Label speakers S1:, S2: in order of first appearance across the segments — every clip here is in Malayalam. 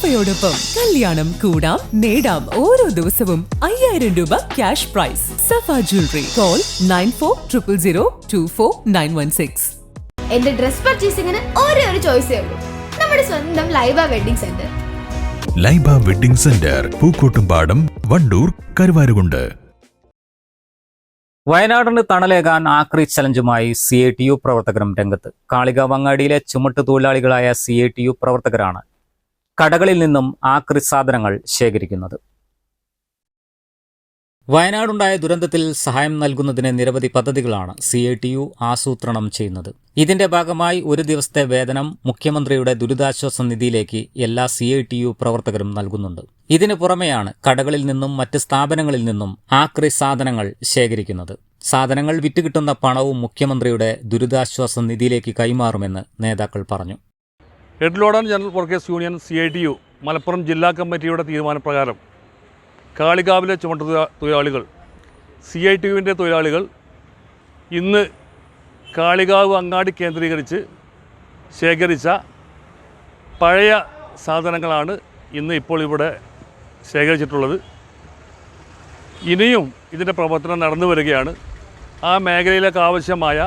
S1: സഫയോടൊപ്പം കല്യാണം കൂടാം നേടാം ഓരോ ദിവസവും അയ്യായിരം രൂപ cash prize Safa jewellery call nine four triple zero two four nine one six
S2: എന്റെ ഡ്രസ് പർച്ചേസിംഗിന് ഒരേ ഒരു ചോയ്സേ ഉള്ളൂ. നമ്മുടെ സ്വന്തം Laiba wedding centre
S3: Laiba wedding centre Pookkottumpadam Wandoor Karuvarakundu.
S4: വയനാടിന് തണലേകാൻ ആക്രി ചലഞ്ചുമായി സി ഐ ടി യു പ്രവർത്തകരും രംഗത്ത്. കാളികാവ് അങ്ങാടിയിലെ ചുമട്ട് തൊഴിലാളികളായ സി ഐ ടി യു പ്രവർത്തകരാണ് കടകളിൽ നിന്നും ആക്രി സാധനങ്ങൾ ശേഖരിക്കുന്നത്. വയനാടുണ്ടായ ദുരന്തത്തിൽ സഹായം നൽകുന്നതിന് നിരവധി പദ്ധതികളാണ് സി ഐ ടി യു ആസൂത്രണം ചെയ്യുന്നത്. ഇതിന്റെ ഭാഗമായി ഒരു ദിവസത്തെ വേതനം മുഖ്യമന്ത്രിയുടെ ദുരിതാശ്വാസ നിധിയിലേക്ക് എല്ലാ സി ഐ ടി യു പ്രവർത്തകരും നൽകുന്നുണ്ട്. ഇതിനു പുറമെയാണ് കടകളിൽ നിന്നും മറ്റ് സ്ഥാപനങ്ങളിൽ നിന്നും ആക്രി സാധനങ്ങൾ ശേഖരിക്കുന്നത്. സാധനങ്ങൾ വിറ്റുകിട്ടുന്ന പണവും മുഖ്യമന്ത്രിയുടെ ദുരിതാശ്വാസ നിധിയിലേക്ക് കൈമാറുമെന്ന് നേതാക്കൾ പറഞ്ഞു.
S5: Head load and general workers union C I T U Malappuram ജില്ലാ കമ്മിറ്റിയുടെ തീരുമാനപ്രകാരം കാളികാവിലെ ചുമട്ട തൊഴിലാളികൾ സി ഐ ടി യുവിന്റെ തൊഴിലാളികൾ ഇന്ന് കാളികാവ് അങ്ങാടി കേന്ദ്രീകരിച്ച് ശേഖരിച്ച പഴയ സാധനങ്ങളാണ് ഇന്ന് ഇപ്പോൾ ഇവിടെ ശേഖരിച്ചിട്ടുള്ളത്. ഇനിയും ഇതിന്റെ പ്രവർത്തനം നടന്നു വരികയാണ്. ആ മേഖലയിലേക്ക് ആവശ്യമായ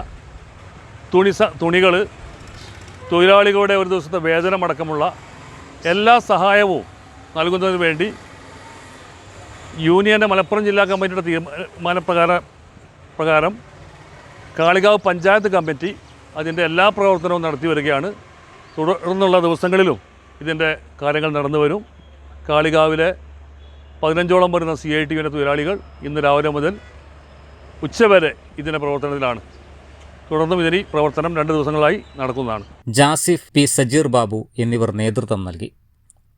S5: തുണി തുണികൾ തൊഴിലാളികളുടെ ഒരു ദിവസത്തെ വേതനമടക്കമുള്ള എല്ലാ സഹായവും നൽകുന്നതിന് വേണ്ടി യൂണിയന്റെ മലപ്പുറം ജില്ലാ കമ്മിറ്റിയുടെ തീരുമാനപ്രകാര പ്രകാരം കാളികാവ് പഞ്ചായത്ത് കമ്മിറ്റി അതിന്റെ എല്ലാ പ്രവർത്തനവും നടത്തി വരികയാണ്. തുടർന്നുള്ള ദിവസങ്ങളിലും ഇതിന്റെ കാര്യങ്ങൾ നടന്നു വരും. കാളികാവിലെ പതിനഞ്ചോളം വരുന്ന സി ഐ ടി വിന്റെ തൊഴിലാളികൾ ഇന്ന് രാവിലെ മുതൽ ഉച്ചവരെ ഇതിന്റെ പ്രവർത്തനത്തിലാണ്. തുടർന്നും ഇതിന് പ്രവർത്തനം രണ്ട് ദിവസങ്ങളായി നടക്കുന്നതാണ്.
S4: ജാസിഫ് പി. സജീർ ബാബു എന്നിവർ നേതൃത്വം നൽകി.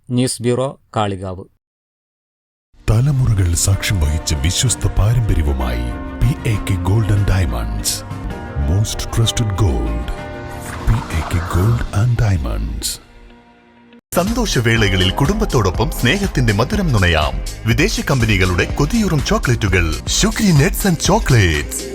S4: News bureau Kalikavu.
S3: തലമുറകൾ സാക്ഷ്യം വഹിച്ച വിശ്വസ്ത പാരമ്പര്യവുമായി P A K golden and diamonds most trusted gold P A K gold and diamonds
S6: സന്തോഷവേളകളിൽ കുടുംബത്തോടൊപ്പം സ്നേഹത്തിന്റെ മധുരം നുണയാം. വിദേശ കമ്പനികളുടെ കൊതിയൂറും ചോക്ലേറ്റുകൾ. Shukri nuts and chocolates